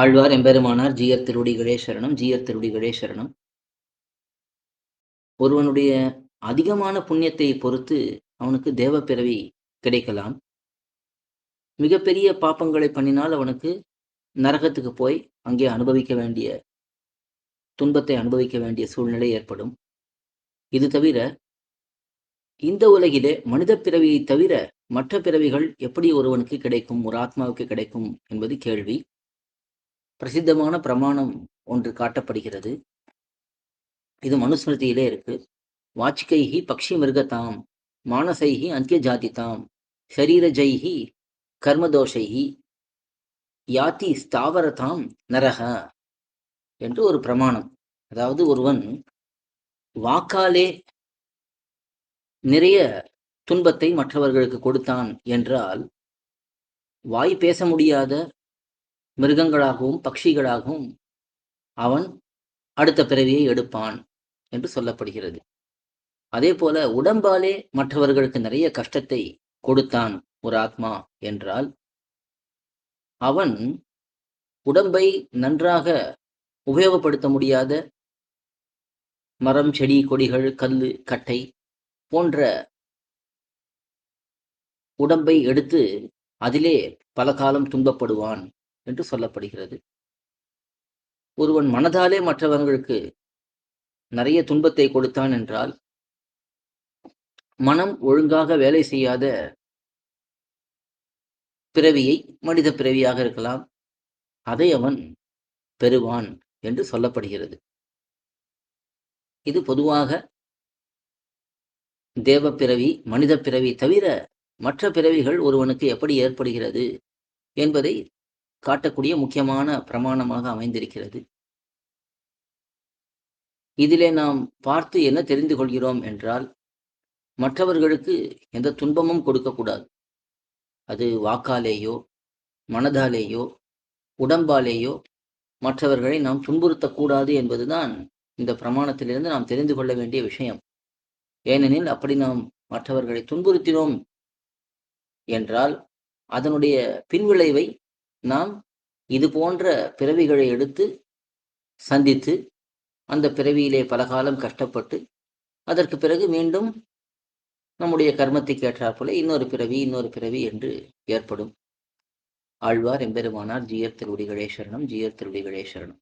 ஆழ்வார் எம்பெருமானார் ஜீயர் திருடி கணேஸ்வரனும் ஜீயர் திருடி கணேஸ்வரனும் ஒருவனுடைய அதிகமான புண்ணியத்தை பொறுத்து அவனுக்கு தேவப்பிறவி கிடைக்கலாம். மிகப்பெரிய பாப்பங்களை பண்ணினால் அவனுக்கு நரகத்துக்கு போய் அங்கே அனுபவிக்க வேண்டிய துன்பத்தை அனுபவிக்க வேண்டிய சூழ்நிலை ஏற்படும். இது தவிர இந்த உலகிலே மனித பிறவியை தவிர மற்ற பிறவிகள் எப்படி ஒருவனுக்கு கிடைக்கும் ஒரு ஆத்மாவுக்கு கிடைக்கும் என்பது கேள்வி. பிரசித்தமான பிரமாணம் ஒன்று காட்டப்படுகிறது. இது மனுஸ்மிருதியிலே இருக்கு. வாச்சிகைஹி பக்ஷி மிருகதாம் மானசைஹி அந்திய ஜாதிதாம் ஷரீரஜைஹி கர்மதோஷைஹி யாத்தி ஸ்தாவரதாம் நரக என்று ஒரு பிரமாணம். அதாவது ஒருவன் வாக்காலே நிறைய துன்பத்தை மற்றவர்களுக்கு கொடுத்தான் என்றால் வாய் பேச முடியாத மிருகங்களாகவும் பக்ஷிகளாகவும் அவன் அடுத்த பிறவியை எடுப்பான் என்று சொல்லப்படுகிறது. அதே போல உடம்பாலே மற்றவர்களுக்கு நிறைய கஷ்டத்தை கொடுத்தான் ஒரு ஆத்மா என்றால் அவன் உடம்பை நன்றாக உபயோகப்படுத்த முடியாத மரம் செடி கொடிகள் கல் கட்டை போன்ற உடம்பை எடுத்து அதிலே பல காலம் துன்பப்படுவான் என்று சொல்லப்படுகிறது. ஒருவன் மனதாலே மற்றவர்களுக்கு நிறைய துன்பத்தை கொடுத்தான் என்றால் மனம் ஒழுங்காக வேலை செய்யாத பிறவியை மனித பிறவியாக இருக்கலாம். அதை அவன் பெறுவான் என்று சொல்லப்படுகிறது. இது பொதுவாக தேவ பிறவி மனித பிறவி தவிர மற்ற பிறவிகள் ஒருவனுக்கு எப்படி ஏற்படுகிறது என்பதை காட்டக்கூடிய முக்கியமான பிரமாணமாக அமைந்திருக்கிறது. இதிலே நாம் பார்த்து என்ன தெரிந்து கொள்கிறோம் என்றால் மற்றவர்களுக்கு எந்த துன்பமும் கொடுக்கக்கூடாது அது வாக்காலேயோ மனதாலேயோ உடம்பாலேயோ மற்றவர்களை நாம் துன்புறுத்தக்கூடாது என்பதுதான் இந்த பிரமாணத்திலிருந்து நாம் தெரிந்து கொள்ள வேண்டிய விஷயம். ஏனெனில் அப்படி நாம் மற்றவர்களை துன்புறுத்தினோம் என்றால் அதனுடைய பின்விளைவை நாம் இது போன்ற பிறவிகளை எடுத்து சந்தித்து அந்த பிறவியிலே பல காலம் கஷ்டப்பட்டு அதற்கு பிறகு மீண்டும் நம்முடைய கர்மத்துக்கு ஏற்றாற்போல இன்னொரு பிறவி இன்னொரு பிறவி என்று ஏற்படும். ஆழ்வார் எம்பெருமானார் ஜீயர் திருவடிகளே கணேஸ்வரனும் ஜீயர் திருவடிகளே கணேஸ்வரனும்